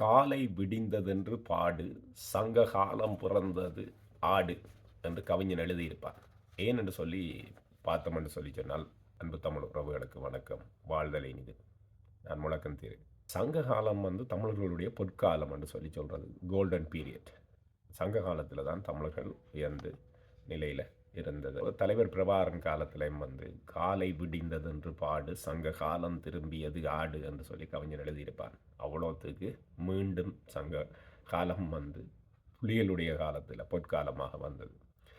காலை விடிந்ததென்று பாடு சங்ககாலம் பிறந்தது ஆடு என்று கவிஞன் எழுதியிருப்பார். ஏன் என்று சொல்லி பார்த்தோம் என்று சொல்லி சொன்னால் அன்பு தமிழ் உறவுகளுக்கு வணக்கம். வாழ்தலை இது நான் முழக்கம் தீரு சங்க காலம் வந்து தமிழர்களுடைய பொற்காலம் என்று சொல்லி சொல்கிறது கோல்டன் பீரியட் சங்க காலத்தில் தான் தமிழர்கள் உயர்ந்து நிலையில் இருந்தது. தலைவர் பிரபாகரன் காலத்திலையும் வந்து காலை விடிந்தது என்று பாடு சங்க காலம் திரும்பியது ஆடு என்று சொல்லி கவிஞர் எழுதியிருப்பார். அவ்வளோத்துக்கு மீண்டும் சங்க காலம் வந்து புலிகளுடைய காலத்தில் பொற்காலமாக வந்தது.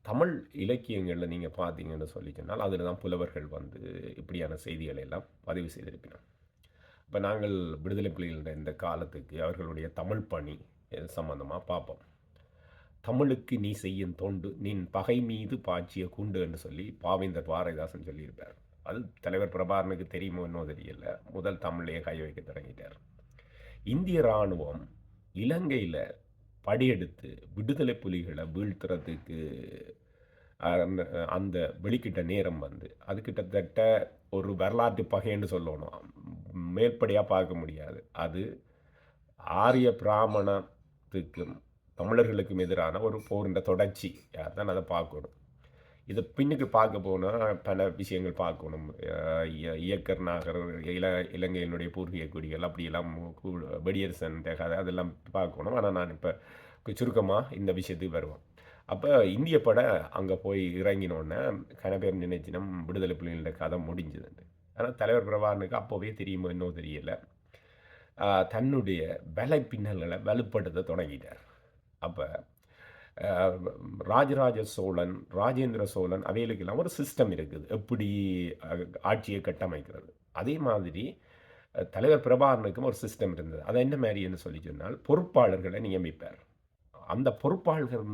தமிழ் இலக்கியங்களில் நீங்கள் பார்த்தீங்கன்னு சொல்லி சொன்னால் அதில் தான் புலவர்கள் வந்து இப்படியான செய்திகளை எல்லாம் பதிவு செய்திருப்பினோம் இப்போ நாங்கள் விடுதலை புலிகளின் இந்த காலத்துக்கு அவர்களுடைய தமிழ் பணி சம்பந்தமாக பார்ப்போம். தமிழுக்கு நீ செய்யும் தொண்டு நின் பகை மீது பாய்ச்சிய குண்டு என்று சொல்லி பாவேந்தர் பாரதிதாசன் சொல்லியிருப்பார். அது தலைவர் பிரபாகரனுக்கு தெரியுமோ என்னோ தெரியல. முதல் தமிழையே கை வைக்க தொடங்கிட்டார். இந்திய இராணுவம் இலங்கையில் படியெடுத்து விடுதலை புலிகளை வீழ்த்துறதுக்கு அந்த அந்த வெளிக்கிட்ட நேரம் வந்து அது கிட்டத்தட்ட ஒரு வரலாற்று பகைன்னு சொல்லணும். மேற்படியாக பார்க்க முடியாது. அது ஆரிய பிராமணத்துக்கும் தமிழர்களுக்கும் எதிரான ஒரு போரின்ற தொடர்ச்சி. தான் அதை பார்க்கணும். இதை பின்னுக்கு பார்க்க போனால் பல விஷயங்கள் பார்க்கணும். இயக்கர் நாகர் இல இலங்கையினுடைய பூர்வீக குடிகள் அப்படியெல்லாம் வெடியரசன் கதை அதெல்லாம் பார்க்கணும். ஆனால் நான் இப்போ சுருக்கமாக இந்த விஷயத்துக்கு வருவோம். அப்போ இந்திய படம் அங்கே போய் இறங்கினோடனே கனபேர் நினைச்சினம் விடுதலை புலிகளோட கதை முடிஞ்சதுண்டு ஆனால் தலைவர் பிரபாகரனுக்கு அப்போவே தெரியுமோ இன்னும் தெரியலை. தன்னுடைய வலை பின்னல்களை வலுப்படுத்த தொடங்கிட்டார். அப்போ ராஜராஜ சோழன் ராஜேந்திர சோழன் அவைகளுக்கெல்லாம் ஒரு சிஸ்டம் இருக்குது. எப்படி ஆட்சியை கட்டமைக்கிறது. அதே மாதிரி தலைவர் பிரபாகரனுக்கும் ஒரு சிஸ்டம் இருந்தது. அதை என்ன மாதிரின்னு சொல்லி சொன்னால் பொறுப்பாளர்களை நியமிப்பார். அந்த பொறுப்பாளர்கள்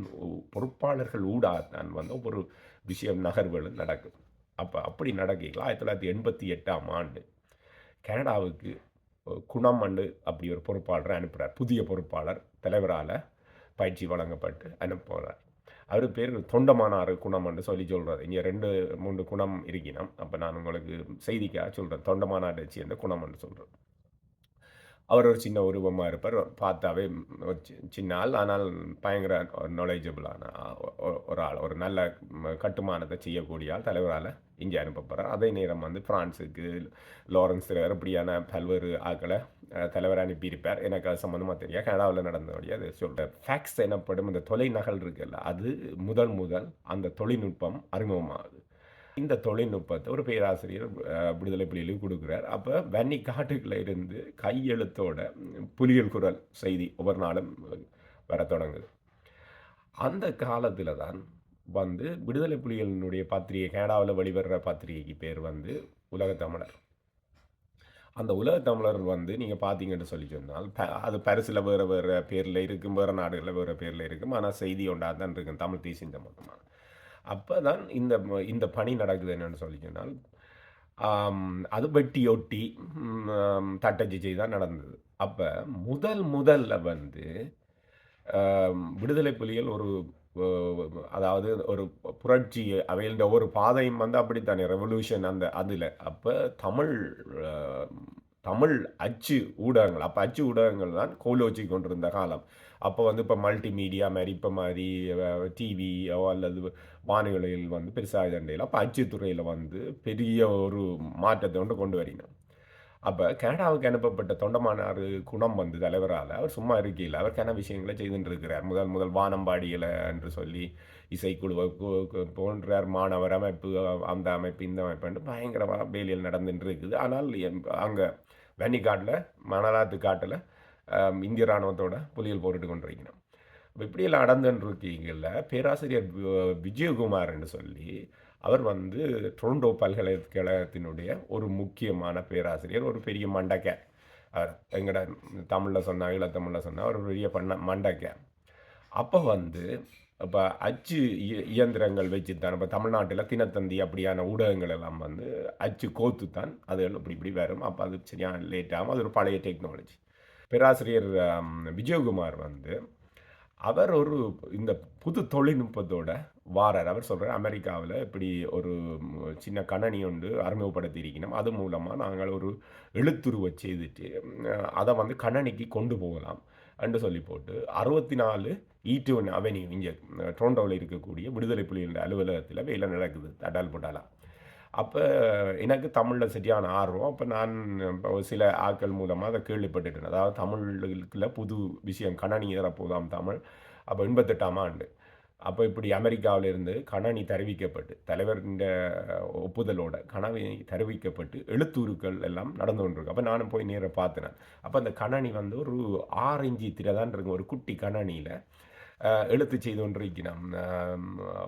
பொறுப்பாளர்கள் ஊடாக தான் வந்து ஒரு விஷயம் நகர்வுகள் நடக்கும். அப்போ அப்படி நடக்கல ஆயிரத்தி தொள்ளாயிரத்தி எண்பத்தி எட்டாம் ஆண்டு கனடாவுக்கு குணம் அண்டு அப்படி ஒரு பொறுப்பாளரை அனுப்புகிறார் புதிய பொறுப்பாளர் தலைவரால் பயிற்சி வழங்கப்பட்டு அனுப்புகிறார். அவர் பேர் தொண்டமானார் குணம் என்று சொல்லி சொல்கிறார் இங்கே ரெண்டு மூன்று குணம் இருக்கணும் அப்போ நான் உங்களுக்கு செய்திக்காக சொல்கிறேன் தொண்டமானார் சேர்ந்த குணம் என்று சொல்கிறேன் அவர் ஒரு சின்ன உருவமாக இருப்பார். பார்த்தாவே சின்ன ஆள் ஆனால் பயங்கர நாலேஜபிளான ஒரு ஆள். ஒரு நல்ல கட்டுமானத்தை செய்யக்கூடிய ஆள். தலைவரால் இங்கே அனுப்பப்படுறார். அதே நேரம் வந்து ஃப்ரான்ஸுக்கு லாரன்ஸ் இப்படியான பல்வேறு ஆக்களை தலைவர் அனுப்பியிருப்பார். எனக்கு அது சம்மந்தமாக தெரியாது. கனடாவில் நடந்தபடி அதை சொல்கிறேன் ஃபேக்ஸ் எனப்படும் இந்த தொலை நகல் இருக்குல்ல அது முதல் முதல் அந்த தொழில்நுட்பம் அறிமுகமாகுது. இந்த தொழில்நுட்பத்தை ஒரு பேராசிரியர் விடுதலை புலிகளுக்கு கொடுக்குறார். அப்போ வன்னி காட்டுக்குள்ள இருந்து கையெழுத்தோட புலிகள் குரல் செய்தி ஒவ்வொரு நாளும் வர தொடங்குது. அந்த காலத்தில் தான் வந்து விடுதலை புலிகளினுடைய பத்திரிகை கனடாவில் வெளிவர்ற பத்திரிகைக்கு பேர் வந்து உலகத்தமிழர் அந்த உலகத்தமிழர் வந்து நீங்கள் பார்த்தீங்கன்னு சொல்லி சொன்னால் அது பரிசில் வேறு வேறு பேரில் இருக்கும் வேறு நாடுகளில் வேறு பேரில் இருக்கும். ஆனால் செய்தி ஒன்றாக தான் இருக்கும் தமிழ் தேசியம் சம்பந்தமாக அப்போ தான் இந்த இந்த பணி நடக்குது என்னென்னு சொல்லி சொன்னால் அது வெட்டி ஒட்டி தட்டச்சு தான் நடந்தது. அப்போ முதல் முதல்ல வந்து விடுதலை புலிகள் ஒரு அதாவது ஒரு புரட்சி அவையின்ற ஒரு பாதையும் வந்து அப்படித்தானே ரெவல்யூஷன் அந்த அதில். அப்போ தமிழ் தமிழ் அச்சு ஊடகங்கள் அப்போ அச்சு ஊடகங்கள் தான் கோலோச்சி கொண்டிருந்த காலம். அப்போ வந்து இப்போ மல்டிமீடியா மாதிரி இப்போ மாதிரி டிவி அல்லது வானொலியில் வந்து பெருசாக தண்டையில் அப்போ அச்சுத்துறையில் வந்து பெரிய ஒரு மாற்றத்தை கொண்டு கொண்டு வரணும் அப்போ கனடாவுக்கு அனுப்பப்பட்ட தொண்டமானார் குணம் வந்து தலைவரால் அவர் சும்மா இருக்கையில் அவர் கன விஷயங்களை செய்துட்டு இருக்கிறார் முதல் முதல் வானம்பாடியில் என்று சொல்லி இசைக்குழுவை போன்றார். மாணவர் அமைப்பு அந்த அமைப்பு இந்த அமைப்பு பயங்கரமாக வேலையில் நடந்துட்டு இருக்குது ஆனால் அங்கே வெனிக்காட்டில் மணலாத்து காட்டில் இந்திய இராணுவத்தோட புலிகள் போட்டுட்டு கொண்டிருக்கணும் இப்படியெல்லாம் நடந்துருக்கீங்கள பேராசிரியர் விஜயகுமார் என்று சொல்லி அவர் வந்து டொரண்டோ பல்கலைக்கழகத்தினுடைய ஒரு முக்கியமான பேராசிரியர் ஒரு பெரிய மண்டக்க அவர் எங்கட தமிழில் சொன்னால் ஈழத்தமிழில் சொன்னால் ஒரு பெரிய பண்ண மண்டக்க அப்போ வந்து இப்போ அச்சு இயந்திரங்கள் வச்சு தான் இப்போ தமிழ்நாட்டில் தினத்தந்தி அப்படியான ஊடகங்கள் எல்லாம் வந்து அச்சு கோத்து தான் அது இப்படி இப்படி வரும் அப்போ அது சரியான லேட் ஆகும் அது ஒரு பழைய டெக்னாலஜி பேராசிரியர் விஜயகுமார் வந்து அவர் ஒரு இந்த புது தொழில்நுட்பத்தோட வாரார். அவர் சொல்கிறார் அமெரிக்காவில் இப்படி ஒரு சின்ன கணனி ஒன்று அறிமுகப்படுத்தி இருக்கணும் அது மூலமாக நாங்கள் ஒரு எழுத்துருவை செய்துட்டு அதை வந்து கணனிக்கு கொண்டு போகலாம் என்று சொல்லி போட்டு அறுபத்தி நாலு ஈட்டூன் அவென்யூ இங்கே டொரண்டோவில் இருக்கக்கூடிய விடுதலை புலிகளின் அலுவலகத்தில் வேலை நடக்குது அடால் போட்டாலா. அப்போ எனக்கு தமிழில் சரியான ஆர்வம். அப்போ நான் சில ஆட்கள் மூலமாக அதை கேள்விப்பட்டுட்டேன். அதாவது தமிழுக்குள்ள புது விஷயம் கணனி போதாம் தமிழ். அப்போ எண்பத்தெட்டாம் ஆண்டு. அப்போ இப்படி அமெரிக்காவிலிருந்து கணனி தெரிவிக்கப்பட்டு தலைவரின் ஒப்புதலோட கணனி தெரிவிக்கப்பட்டு எழுத்துருக்கள் எல்லாம் நடந்து கொண்டிருக்கு. அப்போ நானும் போய் நேராக பார்த்தேன் அப்போ அந்த கணனி வந்து ஒரு ஆறு இஞ்சி இருக்கும் ஒரு குட்டி கணனியில் எழுத்து செய்து கொண்டிருக்கிறோம்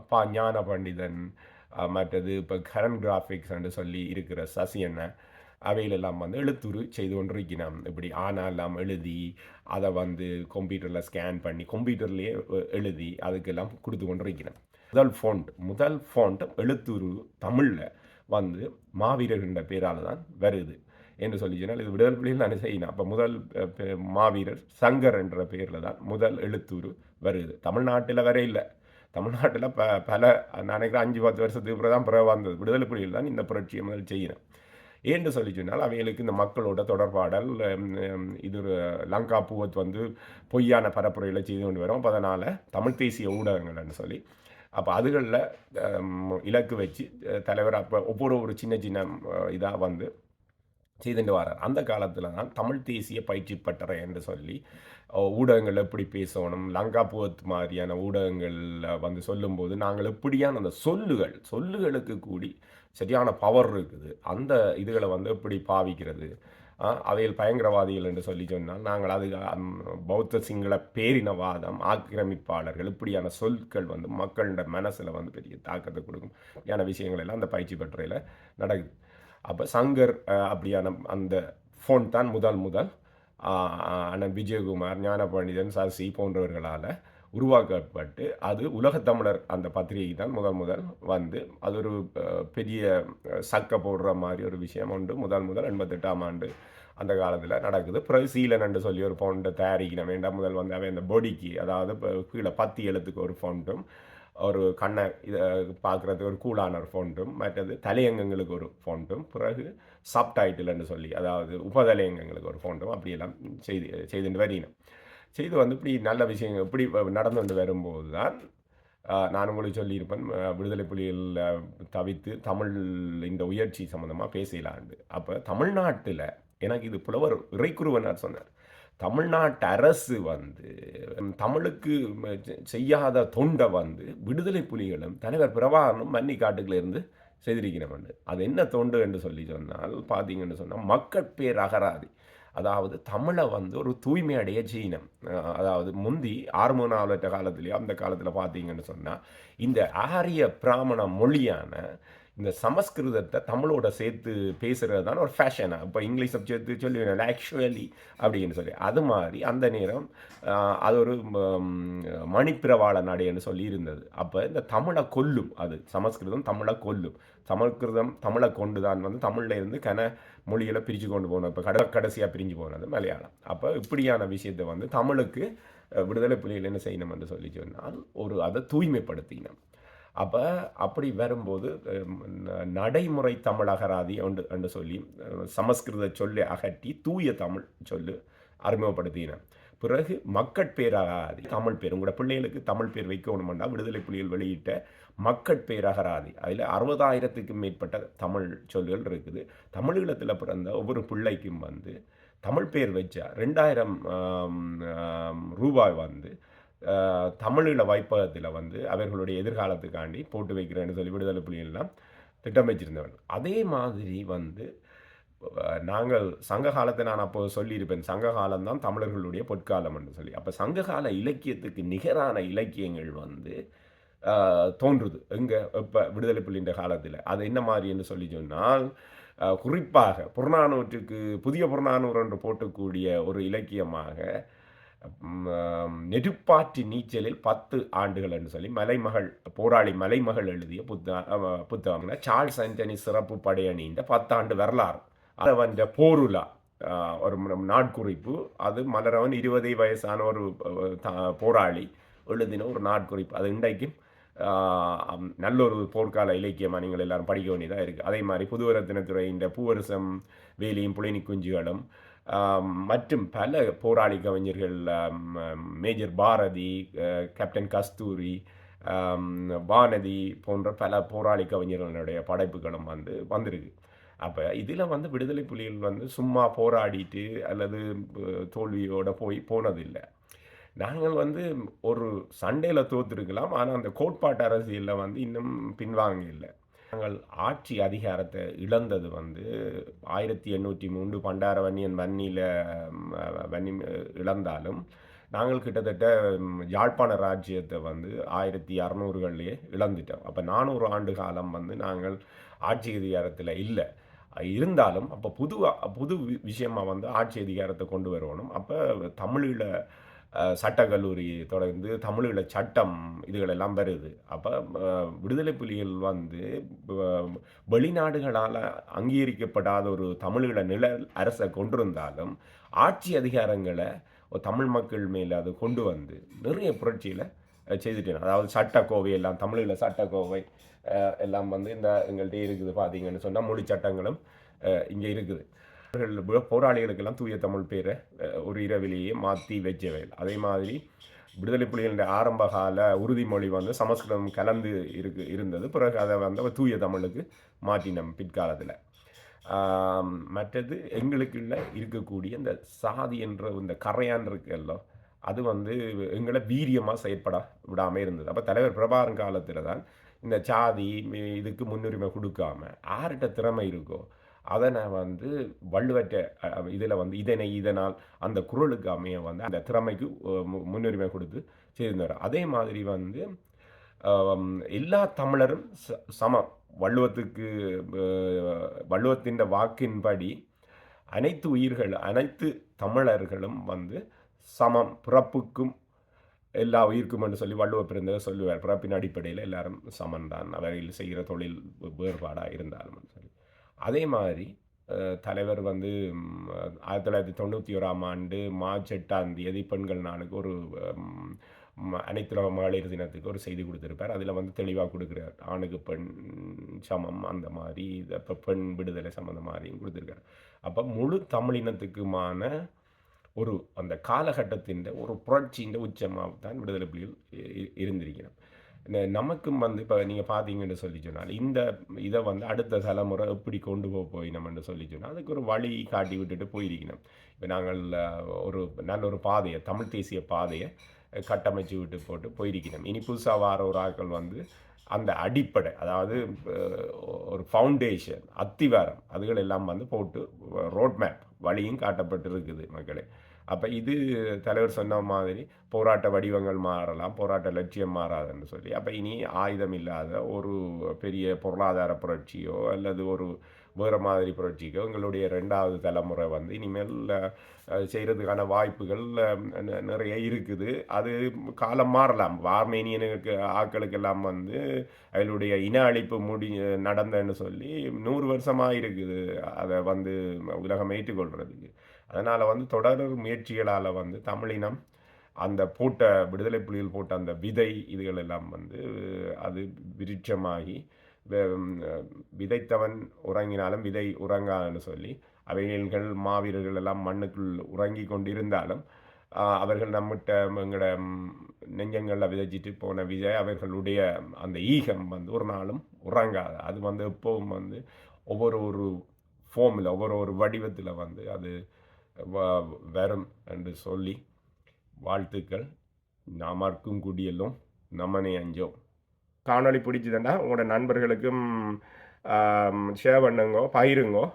பா ஞான பண்டிதன் மற்றது இப்போ கரண்ட் கிராஃபிக்ஸ் என்று சொல்லி இருக்கிற சசி என்ன அவையிலெல்லாம் வந்து எழுத்துரு செய்து கொண்டிருக்கிறோம் இப்படி ஆனாலாம் எழுதி அதை வந்து கம்ப்யூட்டரில் ஸ்கேன் பண்ணி கம்ப்யூட்டர்லேயே எழுதி அதுக்கெல்லாம் கொடுத்து கொண்டிருக்கிறோம் முதல் ஃபோண்ட் முதல் ஃபோண்ட் எழுத்துரு தமிழில் வந்து மாவீரர்கின்ற பேரால் தான் வருது என்று சொல்லி சொன்னால் இது விடுதல் புலிகள் நான் செய்யணும் அப்போ முதல் பே- மாவீரர் சங்கர் என்ற பேரில் தான் முதல் எழுத்துரு வருது. தமிழ்நாட்டில் வர இல்லை. தமிழ்நாட்டில் ப பல நான் நினைக்கிறேன் அஞ்சு பத்து வருஷத்துக்கு பிறகு தான் பிறகு வந்தது. விடுதலை புலிகள் தான் இந்த புரட்சியை முதல் செய்யணும் ஏன்னு சொல்லி சொன்னால் அவைகளுக்கு இந்த மக்களோட தொடர்பாடல் இது ஒரு லங்கா பூவத் வந்து பொய்யான பரப்புரையில் செய்து கொண்டு வரும். அப்போ அதனால் தமிழ் தேசிய ஊடகங்கள்னு சொல்லி அப்போ அதுகளில் இலக்கு வச்சு தலைவர் அப்போ ஒவ்வொரு ஒரு சின்ன சின்ன இதாக வந்து செய்துட்டு வரார். அந்த காலத்தில் தான் தமிழ் தேசிய பயிற்சி பட்டறை என்று சொல்லி ஊடகங்கள் எப்படி பேசணும் லங்கா புவத் மாதிரியான ஊடகங்களில் வந்து சொல்லும்போது நாங்கள் எப்படியான அந்த சொல்லுகள் சொல்லுகளுக்கு கூடி சரியான பவர் இருக்குது. அந்த இதுகளை வந்து எப்படி பாவிக்கிறது? அவையில் பயங்கரவாதிகள் என்று சொல்லி சொன்னால் நாங்கள் அது பௌத்த சிங்கள பேரினவாதம் ஆக்கிரமிப்பாளர்கள் இப்படியான சொற்கள் வந்து மக்களோட மனசில் வந்து பெரிய தாக்கத்தை கொடுக்கும். ஏன்னா விஷயங்கள் எல்லாம் அந்த பயிற்சி பட்டறையில் நடக்குது. அப்போ சங்கர் அப்படியான அந்த ஃபோன் தான் முதல் முதல் அண்ணன் விஜயகுமார் ஞானபண்டிதன் சசி போன்றவர்களால் உருவாக்கப்பட்டு அது உலகத்தமிழர் அந்த பத்திரிகை தான் முதல் முதல் வந்து அது ஒரு பெரிய சக்கை சக்க போடுற மாதிரி ஒரு விஷயம் உண்டு. முதல் முதல் எண்பத்தெட்டாம் ஆண்டு அந்த காலத்தில் நடக்குது. பிறகு சீலன் என்று சொல்லி ஒரு ஃபவுண்டை தயாரிக்கணும். வேண்டாம் முதல் வந்து அவன் அந்த பொடிக்கு அதாவது இப்போ கீழே பத்து எழுத்துக்கு ஒரு ஃபவுண்டும் ஒரு கண்ணை இதை பார்க்குறதுக்கு ஒரு கூலான ஒரு ஃபோண்டும் மற்றது தலையங்கங்களுக்கு ஒரு ஃபோண்டும் பிறகு சப்டைட்டில்னு சொல்லி அதாவது உபதலையங்கங்களுக்கு ஒரு ஃபோண்டும் அப்படியெல்லாம் செய்து செய்துட்டு வரீங்க செய்து வந்து இப்படி நல்ல விஷயங்கள் இப்படி நடந்து கொண்டு வரும்போது தான் நான் உங்களுக்கு சொல்லியிருப்பேன் விடுதலை புலிகளில் தவித்து தமிழ் இந்த உயர்ச்சி சம்மந்தமாக பேசலாண்டு. அப்போ தமிழ்நாட்டில் எனக்கு இது புலவர் இறைக்குருவனார் சொன்னார். தமிழ்நாட்டு அரசு வந்து தமிழுக்கு செய்யாத தொண்டை வந்து விடுதலை புலிகளும் தலைவர் பிரபாகரனும் மன்னி காட்டுக்குள்ள இருந்து செய்திருக்கிறவன் அது என்ன தொண்டு என்று சொல்லி சொன்னால் பார்த்தீங்கன்னு சொன்னால் மக்கட்பேர் அகராதி. அதாவது தமிழை வந்து ஒரு தூய்மை அடைய அதாவது முந்தி ஆறுமூணாவட்ட காலத்துலேயோ அந்த காலத்தில் பார்த்தீங்கன்னு சொன்னால் இந்த ஆரிய பிராமண மொழியான இந்த சமஸ்கிருதத்தை தமிழோட சேர்த்து பேசுகிறது தான் ஒரு ஃபேஷனாக இப்போ இங்கிலீஷ் சப்ஜெக்ட் சொல்லி ஆக்சுவலி அப்படின்னு சொல்லி. அது மாதிரி அந்த நேரம் அது ஒரு மணிப்பிரவாள நடைன்னு சொல்லி இருந்தது. அப்போ இந்த தமிழை கொல்லும் அது. சமஸ்கிருதம் தமிழை கொல்லும். சமஸ்கிருதம் தமிழை கொண்டு தான் வந்து தமிழில் இருந்து கன மொழிகளை பிரித்து கொண்டு போனோம் இப்போ கட கடைசியாக பிரிஞ்சு போனது மலையாளம். அப்போ இப்படியான விஷயத்தை வந்து தமிழுக்கு விடுதலை புலிகள் என்ன செய்யணும் என்று சொல்லி சொன்னால் ஒரு அதை தூய்மைப்படுத்தினோம். அப்போ அப்படி வரும்போது நடைமுறை தமிழ் அகராதி என்று என்று சொல்லி சமஸ்கிருத சொல்லி அகற்றி தூய தமிழ் சொல்லு அறிமுகப்படுத்தினேன். பிறகு மக்கட்பேரகராதி தமிழ் பேர் உங்களோட பிள்ளைகளுக்கு தமிழ் பேர் வைக்கணுமெண்டா விடுதலை புலிகள் வெளியிட்ட மக்கட்பேரகராதி அதில் அறுபதாயிரத்துக்கும் மேற்பட்ட தமிழ் சொல்லுகள் இருக்குது. தமிழீழத்தில் பிறந்த ஒவ்வொரு பிள்ளைக்கும் வந்து தமிழ் பேர் வச்சா ரெண்டாயிரம் ரூபாய் வந்து தமிழீழ வைப்பகத்தில் வந்து அவர்களுடைய எதிர்காலத்துக்காண்டி போட்டு வைக்கிறேன்னு சொல்லி விடுதலை புலிகள்லாம் திட்டமைச்சிருந்தவன் அதே மாதிரி வந்து நாங்கள் சங்க காலத்தை நான் அப்போது சொல்லியிருப்பேன். சங்க காலம்தான் தமிழர்களுடைய பொற்காலம் என்று சொல்லி. அப்போ சங்ககால இலக்கியத்துக்கு நிகரான இலக்கியங்கள் வந்து தோன்றுது. எங்கே? இப்போ விடுதலை புலின்ற காலத்தில். அது என்ன மாதிரி என்று சொல்லி சொன்னால் குறிப்பாக புறநானூற்றுக்கு புதிய புறநானூறு என்று போட்டக்கூடிய ஒரு இலக்கியமாக ம், நீச்சலில் பத்து ஆண்டுகள் என்று சொல்லி மலைமகள் போராளி மலைமகள் எழுதிய புத்த அஹ், புத்தகம்னா சார்ல்ஸ் ஆண்டனி சிறப்பு படையணின்ற பத்தாண்டு வரலாறு. அதை வந்த போருலா ஒரு நாட்குறிப்பு. அது மலரவன் இருபது வயசான ஒரு போராளி எழுதின ஒரு நாட்குறிப்பு. அது இன்றைக்கும் நல்ல ஒரு போர்க்கால இலக்கியமாக நீங்கள் எல்லாரும் படிக்க வேண்டியதாக இருக்குது அதே மாதிரி புதுவரத்தினத்துறை இந்த பூவரசம் வேலியும் புலினி குஞ்சுகளும் மற்றும் பல போராளி கவிஞர்கள் மேஜர் பாரதி கேப்டன் கஸ்தூரி வானதி போன்ற பல போராளி கவிஞர்களுடைய படைப்புகளும் வந்து வந்திருக்கு. அப்போ இதில் வந்து விடுதலை புலிகள் வந்து சும்மா போராடிட்டு அல்லது தோல்வியோட போய் போனதில்லை. நாங்கள் வந்து ஒரு சண்டையில் தோத்துருக்கலாம் ஆனால் அந்த கோட்பாட்டு அரசியலில் வந்து இன்னும் பின்வாங்க இல்லை. நாங்கள் ஆட்சி அதிகாரத்தை இழந்தது வந்து ஆயிரத்தி எண்ணூற்றி மூன்று பண்டார வன்னியன் வன்னியில் வன்னி இழந்தாலும் நாங்கள் கிட்டத்தட்ட யாழ்ப்பாண ராஜ்யத்தை வந்து ஆயிரத்தி அறநூறுகள்லேயே இழந்துட்டோம். அப்போ நானூறு ஆண்டு காலம் வந்து நாங்கள் ஆட்சி அதிகாரத்தில் இல்லை. இருந்தாலும் அப்போ புது புது வி- வந்து ஆட்சி அதிகாரத்தை கொண்டு வரணும் அப்போ தமிழில் சட்டக்கல்லூரி தொடர்ந்து தமிழில் சட்டம் இதுகளெல்லாம் வருது. அப்போ விடுதலை புலிகள் வந்து வெளிநாடுகளால் அங்கீகரிக்கப்படாத ஒரு தமிழீழ நில அரசை கொண்டிருந்தாலும் ஆட்சி அதிகாரங்களை தமிழ் மக்கள் மேலே அது கொண்டு வந்து நிறைய புரட்சியில் செய்துட்டேன். அதாவது சட்டக்கோவை எல்லாம் தமிழில் சட்டக்கோவை எல்லாம் வந்து இந்த எங்கள்கிட்ட இருக்குது பார்த்தீங்கன்னு சொன்னால் மொழி சட்டங்களும் இங்கே இருக்குது. அவர்கள் போராளிகளுக்கெல்லாம் தூய தமிழ் பேரை ஒரு இரவிலேயே மாற்றி வச்சவை அதே மாதிரி விடுதலை புலிகளின் ஆரம்ப கால உறுதிமொழி வந்து சமஸ்கிருதம் கலந்து இருக்கு இருந்தது. பிறகு அதை வந்து தூய தமிழுக்கு மாற்றினோம் பிற்காலத்தில். மற்றது எங்களுக்குள்ள இருக்கக்கூடிய இந்த சாதி என்ற இந்த கரையான் இருக்குல்லோ அது வந்து எங்களை வீரியமாக செயற்பட விடாமல் இருந்தது. அப்போ தலைவர் பிரபாகரன் காலத்தில் தான் இந்த சாதி இதுக்கு முன்னுரிமை கொடுக்காம ஆர்கிட்ட திறமை இருக்கோ அதனை வந்து வள்ளுவற்ற இதில் வந்து இதனை இதனால் அந்த குரலுக்கு அமைய வந்து அந்த திறமைக்கு மு- முன்னுரிமை கொடுத்து செய்திருந்தார் அதே மாதிரி வந்து எல்லா தமிழரும் ச- சமம். வள்ளுவத்துக்கு வள்ளுவத்தின் வாக்கின்படி அனைத்து உயிர்கள் அனைத்து தமிழர்களும் வந்து சமம். பிறப்புக்கும் எல்லா உயிருக்கும் என்று சொல்லி வள்ளுவ பிறந்தவர் சொல்லுவார். பிறப்பின் அடிப்படையில் எல்லாரும் சமன்தான் அவர்கள் செய்கிற தொழில் வேறுபாடாக இருந்தாலும் சொல்லி அதே மாதிரி தலைவர் வந்து ஆயிரத்தி தொள்ளாயிரத்தி தொண்ணூற்றி ஓராம் ஆண்டு மார்ச் எட்டாம் தேதி பெண்கள் நாளுக்கு ஒரு அனைத்துலக மகளிர் தினத்துக்கு ஒரு செய்தி கொடுத்துருப்பார். அதில் வந்து தெளிவாக கொடுக்குறார். ஆணுக்கு பெண் சமம் அந்த மாதிரி இப்போ பெண் விடுதலை சம்மந்த மாதிரியும் கொடுத்துருக்காரு. அப்போ முழு தமிழினத்துக்குமான ஒரு அந்த காலகட்டத்தின் ஒரு புரட்சியின் உச்சமாக தான் விடுதலை புலிகள் இருந்திருக்கிறோம். நமக்கும் வந்து இப்போ நீங்கள் பார்த்தீங்கன்னு சொல்லி சொன்னால் இந்த இதை வந்து அடுத்த தலைமுறை எப்படி கொண்டு போக போயினோம்னு சொல்லி சொன்னால் அதுக்கு ஒரு வழி காட்டி விட்டுட்டு போயிருக்கணும். இப்போ நாங்கள் ஒரு நல்ல ஒரு பாதையை தமிழ் தேசிய பாதையை கட்டமைச்சு விட்டு போட்டு போயிருக்கணும். இனி புதுசாக வார ஒரு ஆட்கள் வந்து அந்த அடிப்படை அதாவது ஒரு ஃபவுண்டேஷன் அத்திவாரம் அதுகள் எல்லாம் வந்து போட்டு ரோட் மேப் வழியும் காட்டப்பட்டு இருக்குது மக்களே. அப்போ இது தலைவர் சொன்ன மாதிரி போராட்ட வடிவங்கள் மாறலாம் போராட்ட லட்சியம் மாறாதுன்னு சொல்லி. அப்போ இனி ஆயுதம் இல்லாத ஒரு பெரிய பொருளாதார புரட்சியோ அல்லது ஒரு வேறு மாதிரி புரட்சிக்கோ எங்களுடைய ரெண்டாவது தலைமுறை வந்து இனிமேல் செய்கிறதுக்கான வாய்ப்புகள் ந- நிறைய இருக்குது. அது காலம் மாறலாம். ஆர்மேனியனுக்கு ஆட்களுக்கெல்லாம் வந்து அவளுடைய இன அழிப்பு முடி நடந்தன்னு சொல்லி நூறு வருஷமாக இருக்குது. அதை வந்து உலகம் ஏற்றுக்கொள்கிறதுக்கு அதனால் வந்து தொடர் முயற்சிகளால் வந்து தமிழினம் அந்த போட்ட விடுதலை புலிகள் போட்ட அந்த விதை இதுகள் எல்லாம் வந்து அது விருட்சமாகி வெ- விதைத்தவன் உறங்கினாலும் விதை உறங்கான்னு சொல்லி அவைகள் மாவீரர்கள் எல்லாம் மண்ணுக்குள் உறங்கி கொண்டிருந்தாலும் அவர்கள் நம்மகிட்ட எங்களோட நெஞ்சங்களில் விதைச்சிட்டு போன விஜய் அவர்களுடைய அந்த ஈகம் வந்து ஒரு நாளும் உறங்காது. அது வந்து எப்பவும் வந்து ஒவ்வொரு ஒரு ஃபோமில் ஒவ்வொரு ஒரு வடிவத்தில் வந்து அது வரும் என்று சொல்லி வாழ்த்துக்கள். நாமர்க்கும் குடியெல்லும் நம்மனை அஞ்சோம். காணொளி பிடிச்சதுன்னா உங்களோட நண்பர்களுக்கும் ஷேர் பண்ணுங்கோ பயிருங்கோ